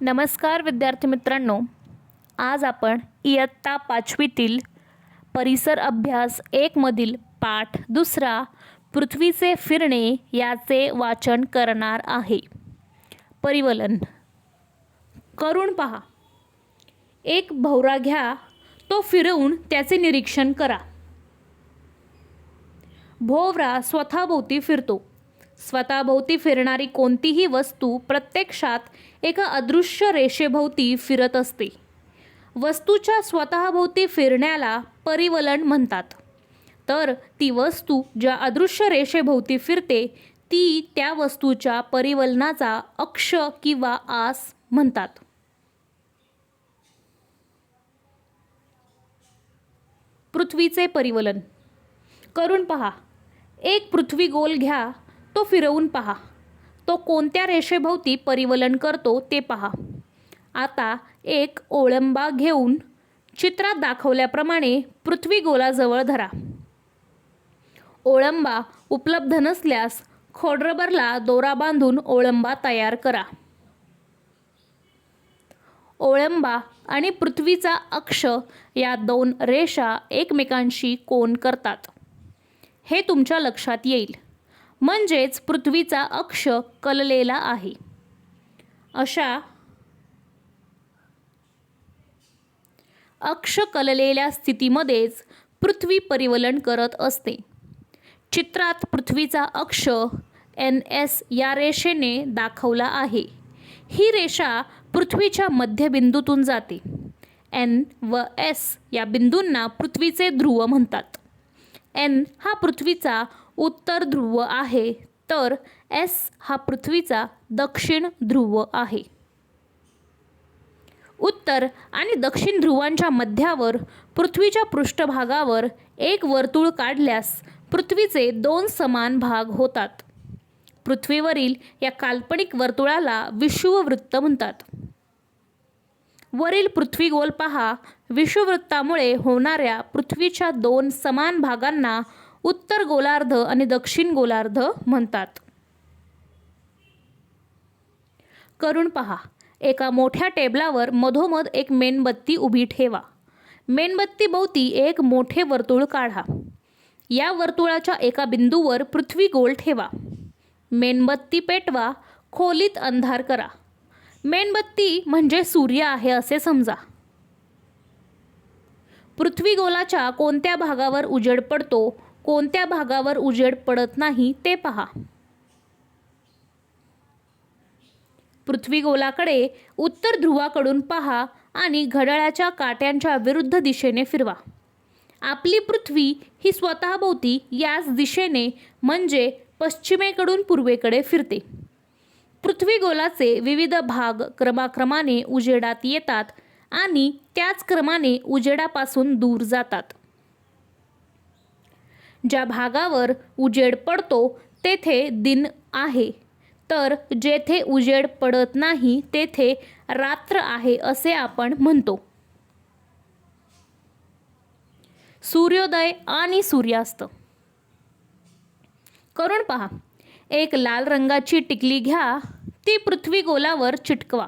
नमस्कार विद्यार्थी मित्रांनो. आज आपण इयत्ता पाचवीतील परिसर अभ्यास एकमधील पाठ दुसरा पृथ्वीचे फिरणे याचे वाचन करणार आहे. परिवलन. करून पहा. एक भवरा घ्या तो फिरवून त्याचे निरीक्षण करा. भोवरा स्वतःभोवती फिरतो. स्वतःभोवती फिरणारी कोणतीही वस्तू प्रत्यक्षात एका अदृश्य रेषेभोवती फिरत असते. वस्तूच्या स्वतःभोवती फिरण्याला परिवलन म्हणतात. तर ती वस्तू ज्या अदृश्य रेषेभोवती फिरते ती त्या वस्तूच्या परिवलनाचा अक्ष किंवा आस म्हणतात. पृथ्वीचे परिवलन. करून पहा. एक पृथ्वी गोल घ्या तो फिरवून पहा. तो कोणत्या रेषेभोवती परिवलन करतो ते पहा. आता एक ओळंबा घेऊन चित्रात दाखवल्याप्रमाणे पृथ्वी गोलाजवळ धरा. ओळंबा उपलब्ध नसल्यास खोडरबरला दोरा बांधून ओळंबा तयार करा. ओळंबा आणि पृथ्वीचा अक्ष या दोन रेषा एकमेकांशी कोण करतात? हे तुमच्या लक्षात येईल. म्हणजेच पृथ्वीचा अक्ष कललेला आहे. अशा अक्ष कललेल्या स्थितीमध्येच पृथ्वी परिवलन करत असते. चित्रात पृथ्वीचा अक्ष एन एस या रेषेने दाखवला आहे. ही रेषा पृथ्वीच्या मध्यबिंदूतून जाते. एन व एस या बिंदूंना पृथ्वीचे ध्रुव म्हणतात. एन हा पृथ्वीचा उत्तर ध्रुव आहे तर एस हा पृथ्वीचा दक्षिण ध्रुव आहे. उत्तर आणि दक्षिण ध्रुवांच्या मध्यावर पृथ्वीच्या पृष्ठभागावर एक वर्तुळ काढल्यास पृथ्वीचे दोन समान भाग होतात. पृथ्वीवरील या काल्पनिक वर्तुळाला विषुववृत्त म्हणतात. वरील पृथ्वी गोल पहा विषुववृत्तामुळे होणाऱ्या पृथ्वीच्या दोन समान भागांना उत्तर गोलार्ध आणि दक्षिण गोलार्ध म्हणतात. करून पहा. एका मोठ्या टेबलावर मधोमध एक मेणबत्ती उभी ठेवा. मेणबत्तीभोवती एक मोठे वर्तुळ काढा. या वर्तुळाच्या एका बिंदूवर पृथ्वी गोल ठेवा. मेणबत्ती पेटवा खोलीत अंधार करा. मेणबत्ती म्हणजे सूर्य आहे असे समजा. पृथ्वी गोलाच्या कोणत्या भागावर उजेड पडतो? कोणत्या भागावर उजेड पडत नाही ते पहा. पृथ्वी गोलाकडे उत्तर ध्रुवाकडून पहा आणि घड्याळाच्या काट्यांच्या विरुद्ध दिशेने फिरवा. आपली पृथ्वी ही स्वतःभोवती याच दिशेने म्हणजे पश्चिमेकडून पूर्वेकडे फिरते. पृथ्वी गोलाचे विविध भाग क्रमाक्रमाने उजेडात येतात आणि त्याच क्रमाने उजेडापासून दूर जातात. ज्या भागावर उजेड पडतो तेथे दिन आहे. तर जेथे उजेड पडत नाही तेथे रात्र आहे असे आपण म्हणतो. सूर्योदय आणि सूर्यास्त. करून पहा. एक लाल रंगाची टिकली घ्या ती पृथ्वी गोलावर चिटकवा.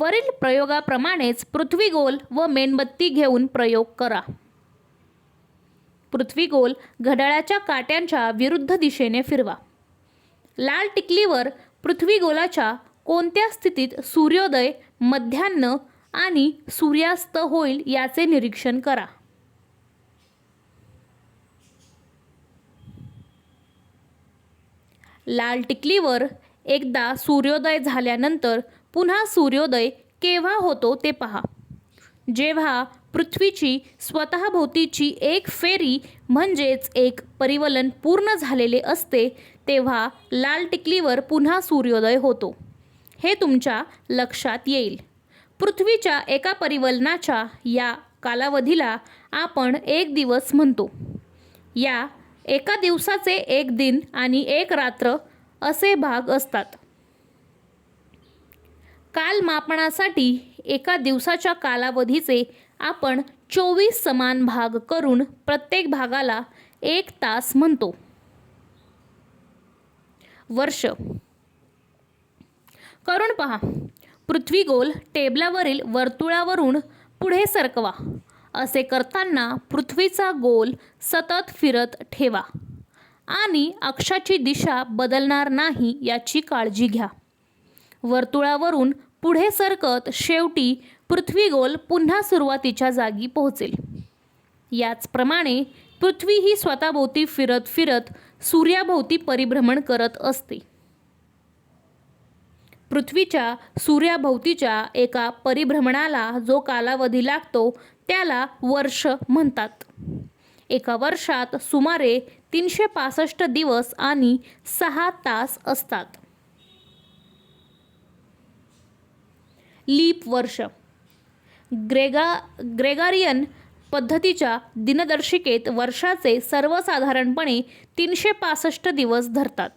वरील प्रयोगाप्रमाणेच पृथ्वी गोल व मेणबत्ती घेऊन प्रयोग करा. पृथ्वी गोल घड्याळाच्या काट्यांच्या विरुद्ध दिशेने फिरवा. लाल टिकलीवर पृथ्वी गोलाच्या कोणत्या स्थितीत सूर्योदय मध्यान्न आणि सूर्यास्त होईल याचे निरीक्षण करा. लाल टिकलीवर एकदा सूर्योदय झाल्यानंतर पुन्हा सूर्योदय केव्हा होतो ते पहा. जेव्हा पृथ्वीची स्वतःभोवतीची एक फेरी म्हणजेच एक परिवलन पूर्ण झालेले असते तेव्हा लाल टिकलीवर पुन्हा सूर्योदय होतो. हे तुमच्या लक्षात येईल. पृथ्वीच्या एका परिवलनाच्या या कालावधीला आपण एक दिवस म्हणतो. या एका दिवसाचे एक दिन आणि एक रात्र असे भाग असतात. कालमापनासाठी एका दिवसाच्या कालावधीचे आपण चोवीस समान भाग करून प्रत्येक भागाला एक तास म्हणतो. वर्ष. करून पहा. पृथ्वी गोल टेबलावरील वर्तुळावरून पुढे सरकवा. असे करताना पृथ्वीचा गोल सतत फिरत ठेवा. आणि अक्षाची दिशा बदलणार नाही याची काळजी घ्या. वर्तुळावरून पुढे सरकत शेवटी पृथ्वी गोल पुन्हा सुरुवातीच्या जागी पोहोचेल. याचप्रमाणे पृथ्वी ही स्वतःभोवती फिरत फिरत सूर्याभोवती परिभ्रमण करत असते. पृथ्वीच्या सूर्याभोवतीच्या एका परिभ्रमणाला जो कालावधी लागतो त्याला वर्ष म्हणतात. एका वर्षात सुमारे तीनशे पासष्ट दिवस आणि सहा तास असतात. लीप वर्ष. ग्रेगा ग्रेगारियन पद्धतीच्या दिनदर्शिकेत वर्षाचे सर्वसाधारणपणे तीनशे पासष्ट दिवस धरतात.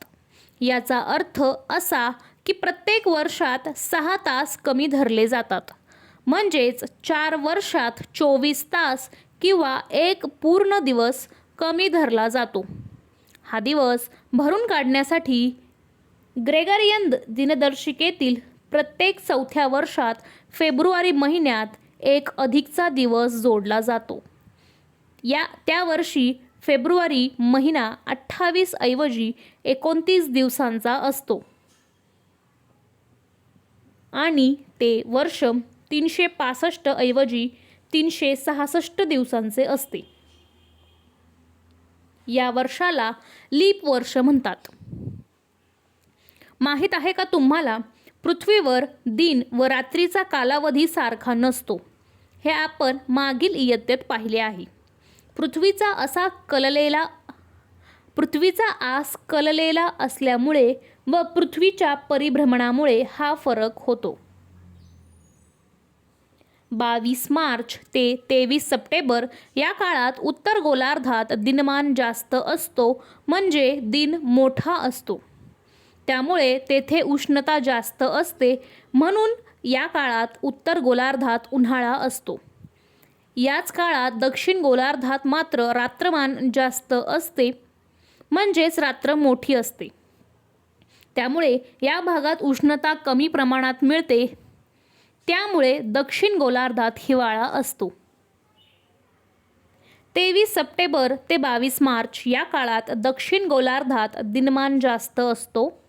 याचा अर्थ असा की प्रत्येक वर्षात सहा तास कमी धरले जातात. म्हणजेच चार वर्षात चोवीस तास किंवा एक पूर्ण दिवस कमी धरला जातो. हा दिवस भरून काढण्यासाठी ग्रेगरियन दिनदर्शिकेतील प्रत्येक चौथ्या वर्षात फेब्रुवारी महिन्यात एक अधिकचा दिवस जोडला जातो. या त्या वर्षी फेब्रुवारी महिना अठ्ठावीस ऐवजी एकोणतीस दिवसांचा असतो. आणि ते वर्ष तीनशे पासष्ट ऐवजी तीनशे सहासष्ट दिवसांचे असते. या वर्षाला लीप वर्ष म्हणतात. माहीत आहे का तुम्हाला पृथ्वीवर दिन व रात्रीचा कालावधी सारखा नसतो. हे आपण मागील इयत्तेत पाहिले आहे. पृथ्वीचा असा कललेला पृथ्वीचा आस कललेला असल्यामुळे व पृथ्वीच्या परिभ्रमणामुळे हा फरक होतो. बावीस मार्च ते तेवीस सप्टेंबर या काळात उत्तर गोलार्धात दिनमान जास्त असतो म्हणजे दिन मोठा असतो. त्यामुळे तेथे उष्णता जास्त असते म्हणून या काळात उत्तर गोलार्धात उन्हाळा असतो. याच काळात दक्षिण गोलार्धात मात्र रात्रमान जास्त असते म्हणजेच रात्र मोठी असते. त्यामुळे या भागात उष्णता कमी प्रमाणात मिळते त्यामुळे दक्षिण गोलार्धात हिवाळा असतो. तेवीस सप्टेंबर ते बावीस मार्च या काळात दक्षिण गोलार्धात दिनमान जास्त असतो.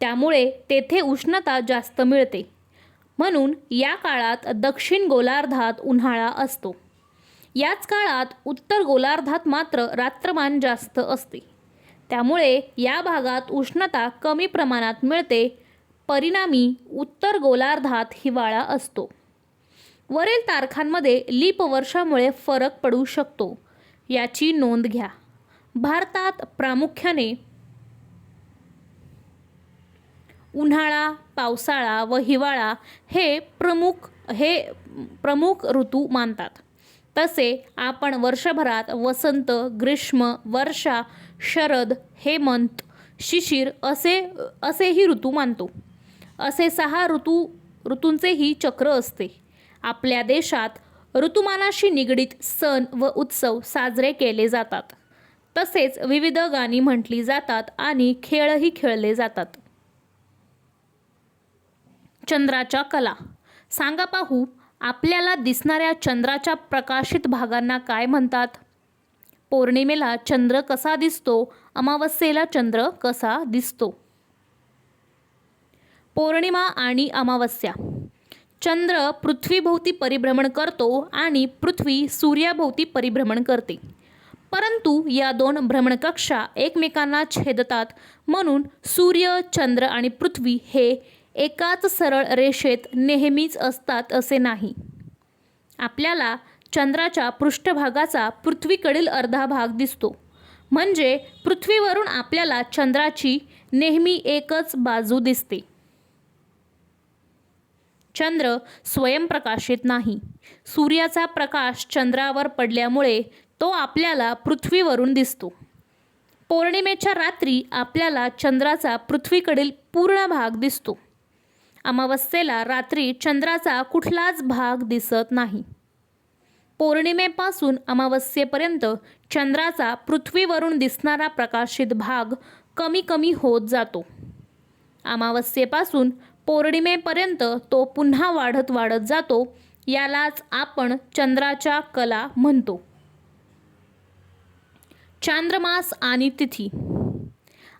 त्यामुळे तेथे उष्णता जास्त मिळते. म्हणून या काळात दक्षिण गोलार्धात उन्हाळा असतो. याच काळात उत्तर गोलार्धात मात्र रात्रमान जास्त असते. त्यामुळे या भागात उष्णता कमी प्रमाणात मिळते. परिणामी उत्तर गोलार्धात हिवाळा असतो. वरील तारखांमध्ये लीप वर्षामुळे फरक पडू शकतो. याची नोंद घ्या. भारतात प्रामुख्याने उन्हाळा पावसाळा व हिवाळा हे प्रमुख हे प्रमुख ऋतू मानतात. तसे आपण वर्षभरात वसंत ग्रीष्म वर्षा शरद हेमंत शिशिर असे असेही ऋतू मानतो. असे सहा ऋतू ऋतूंचेही चक्र असते. आपल्या देशात ऋतुमानाशी निगडीत सण व उत्सव साजरे केले जातात. तसेच विविध गाणी म्हटली जातात आणि खेळही खेळले जातात. चंद्राच्या कला. सांगा पाहू आपल्याला दिसणाऱ्या चंद्राच्या प्रकाशित भागांना काय म्हणतात? पौर्णिमेला चंद्र कसा दिसतो? अमावस्येला चंद्र कसा दिसतो? पौर्णिमा आणि अमावस्या. चंद्र पृथ्वीभोवती परिभ्रमण करतो आणि पृथ्वी सूर्याभोवती परिभ्रमण करते. परंतु या दोन भ्रमणकक्षा एकमेकांना छेदतात म्हणून सूर्य चंद्र आणि पृथ्वी हे एकाच सरळ रेषेत नेहमीच असतात असे नाही. आपल्याला चंद्राच्या पृष्ठभागाचा पृथ्वीकडील अर्धा भाग दिसतो. म्हणजे पृथ्वीवरून आपल्याला चंद्राची नेहमी एकच बाजू दिसते. चंद्र स्वयंप्रकाशित नाही. सूर्याचा प्रकाश चंद्रावर पडल्यामुळे तो आपल्याला पृथ्वीवरून दिसतो. पौर्णिमेच्या रात्री आपल्याला चंद्राचा पृथ्वीकडील पूर्ण भाग दिसतो. अमावस्येला रात्री चंद्राचा कुठलाच भाग दिसत नाही. पौर्णिमेपासून अमावस्येपर्यंत चंद्राचा पृथ्वीवरून दिसणारा प्रकाशित भाग कमी कमी होत जातो. अमावस्येपासून पौर्णिमेपर्यंत तो पुन्हा वाढत वाढत जातो यालाच आपण चंद्राच्या कला म्हणतो. चांद्रमास आणि तिथी.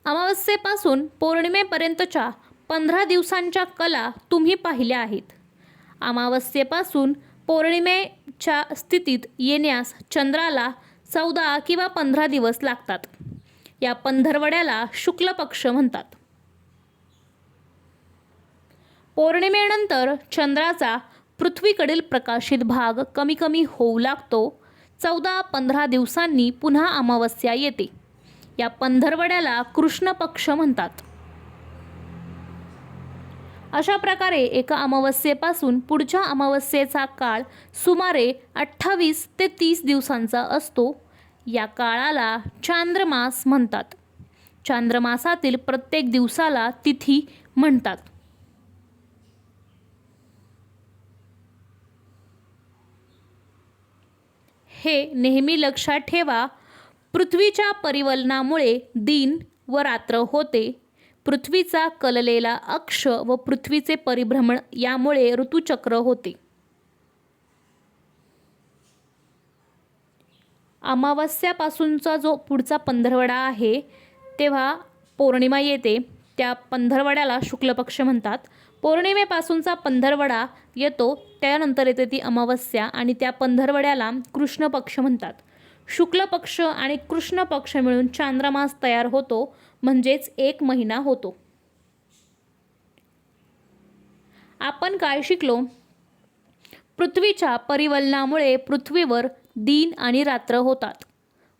अमावस्येपासून पौर्णिमेपर्यंतच्या पंधरा दिवसांच्या कला तुम्ही पाहिल्या आहेत. अमावस्येपासून पौर्णिमेच्या स्थितीत येण्यास चंद्राला चौदा किंवा पंधरा दिवस लागतात. या पंधरवड्याला शुक्ल पक्ष म्हणतात. पौर्णिमेनंतर चंद्राचा पृथ्वीकडील प्रकाशित भाग कमी कमी होऊ लागतो. चौदा पंधरा दिवसांनी पुन्हा अमावस्या येते. या पंधरवड्याला कृष्ण पक्ष म्हणतात. अशा प्रकारे एका अमावस्येपासून पुढच्या अमावस्येचा काळ सुमारे अठ्ठावीस ते तीस दिवसांचा असतो. या काळाला चांद्रमास म्हणतात. चांद्रमासातील प्रत्येक दिवसाला तिथी म्हणतात. हे नेहमी लक्षात ठेवा पृथ्वीच्या परिवलनामुळे दिन व रात्र होते. पृथ्वीचा कललेला अक्ष व पृथ्वीचे परिभ्रमण यामुळे ऋतुचक्र होते. अमावस्यापासूनचा जो पुढचा पंधरवडा आहे तेव्हा पौर्णिमा येते. त्या पंधरवड्याला शुक्ल पक्ष म्हणतात. पौर्णिमेपासूनचा पंधरवडा येतो त्यानंतर येते ती अमावस्या आणि त्या पंधरवड्याला कृष्ण पक्ष म्हणतात. शुक्ल पक्ष आणि कृष्ण पक्ष मिळून चांद्रमास तयार होतो. म्हणजेच एक महिना होतो. आपण काय शिकलो? पृथ्वीच्या परिवलनामुळे पृथ्वीवर दिन आणि रात्र होतात.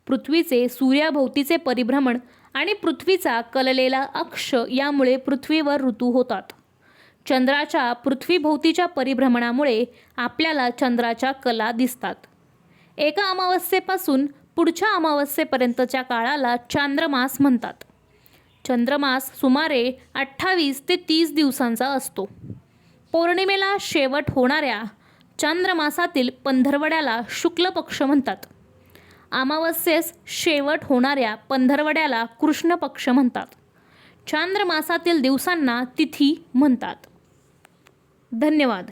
पृथ्वीचे सूर्याभोवतीचे परिभ्रमण आणि पृथ्वीचा कललेला अक्ष यामुळे पृथ्वीवर ऋतू होतात. चंद्राच्या पृथ्वीभोवतीच्या परिभ्रमणामुळे आपल्याला चंद्राच्या कला दिसतात. एका अमावस्येपासून पुढच्या अमावस्येपर्यंतच्या काळाला चांद्रमास म्हणतात. चंद्रमास सुमारे अठ्ठावीस ते तीस दिवसांचा असतो. पौर्णिमेला शेवट होणाऱ्या चांद्रमासातील पंधरवड्याला शुक्ल पक्ष म्हणतात. अमावस्येस शेवट होणाऱ्या पंधरवड्याला कृष्ण पक्ष म्हणतात. चांद्रमासातील दिवसांना तिथी म्हणतात. धन्यवाद.